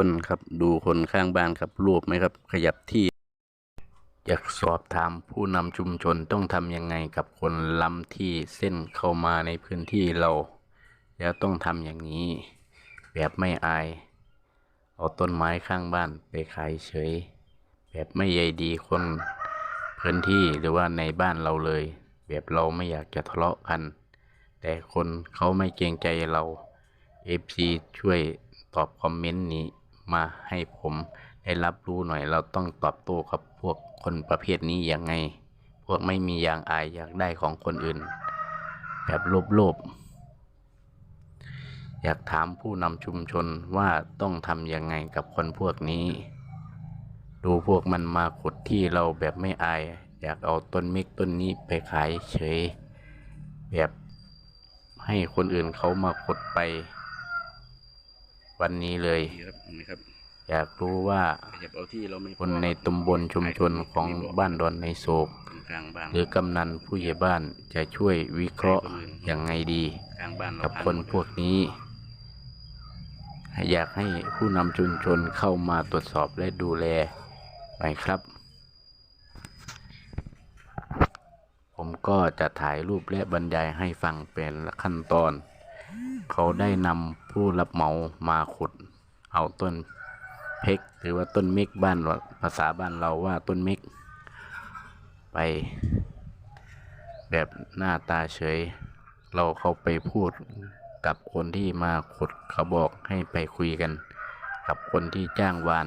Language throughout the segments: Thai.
คนครับดูคนข้างบ้านครับรูปไหมครับ ขยับที่ อยากสอบถามผู้นำชุมชนต้องทำยังไงกับคนล้ำที่เส้นเข้ามาในพื้นที่เรา แล้วต้องทำอย่างนี้ แบบไม่อาย เอาต้นไม้ข้างบ้านไปขายเฉย แบบไม่ใยดีคนพื้นที่หรือว่าในบ้านเราเลย แบบเราไม่อยากจะทะเลาะกัน แต่คนเขาไม่เกรงใจเรา FC ช่วยตอบคอมเมนต์นี้ มาให้ผมได้รับรู้หน่อย เราต้องตอบโต้กับพวกคนประเภทนี้ยังไง พวกไม่มียางอายอยากได้ของคนอื่น แบบโลภๆอยากถามผู้นำชุมชนว่าต้องทำยังไงกับคนพวกนี้ ดูพวกมันมาขุดที่เราแบบไม่อาย อยากเอาต้นเมกต้นนี้ไปขายเฉย แบบให้คนอื่นเขามาขุดไป วันนี้เลยครับเห็นไหมครับอยากรู้ว่าขยับเอาที่เราไม่คนในตำบลชุมชนของบ้านดอนในโศกกลางบ้านหรือกำนันผู้ใหญ่บ้านจะช่วยวิเคราะห์ยังไงดี กลางบ้านเรากับผ่าคนพวกนี้ อยากให้ผู้นำชุมชนเข้ามาตรวจสอบและดูแลหน่อยครับ ผมก็จะถ่ายรูปและบรรยายให้ฟังเป็นขั้นตอน เขาได้นำผู้รับเหมามาขุด เอาต้นเพกหรือว่าต้นเมกบ้านเราภาษาบ้านเราว่าต้นเมกไป แบบหน้าตาเฉย เราเข้าไปพูดกับคนที่มาขุดเขาบอกให้ไปคุยกัน กับคนที่จ้างวาน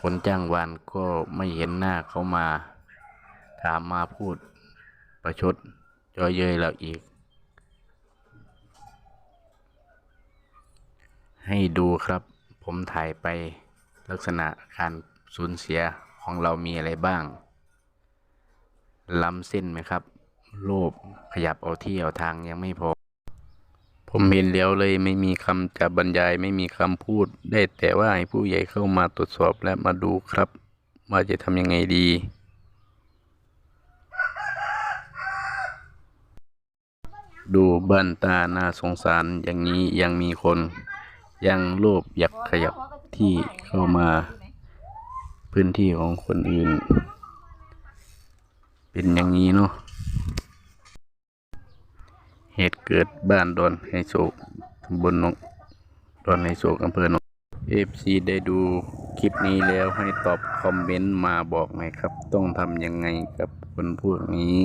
คนจ้างวานก็ไม่เห็นหน้าเขามา ถามมาพูดประชดจอเย้ยเราอีก ให้ดูครับ ผมถ่ายไปลักษณะการสูญเสียของเรามีอะไรบ้าง ล้ำเส้นไหมครับโลภขยับเอาที่เอาทางยังไม่พอ ผมเห็นแล้วเลยไม่มีคำจะบรรยายไม่มีคำพูด ได้แต่ว่าให้ผู้ใหญ่เข้ามาตรวจสอบและมาดูครับ ว่าจะทำยังไงดีดูบ้านตาน่าสงสารอย่างนี้ยังมีคน ยังโลภอยากขยับที่เข้ามาพื้นที่ของคนอื่น เป็นอย่างนี้เนาะเหตุเกิดบ้านดอนไฮโศกตำบลนองดอนไฮโศกอำเภอนองเอฟซีได้ดูคลิปนี้แล้วให้ตอบคอมเมนต์มาบอกหน่อยครับ ต้องทำยังไงกับคนพวกนี้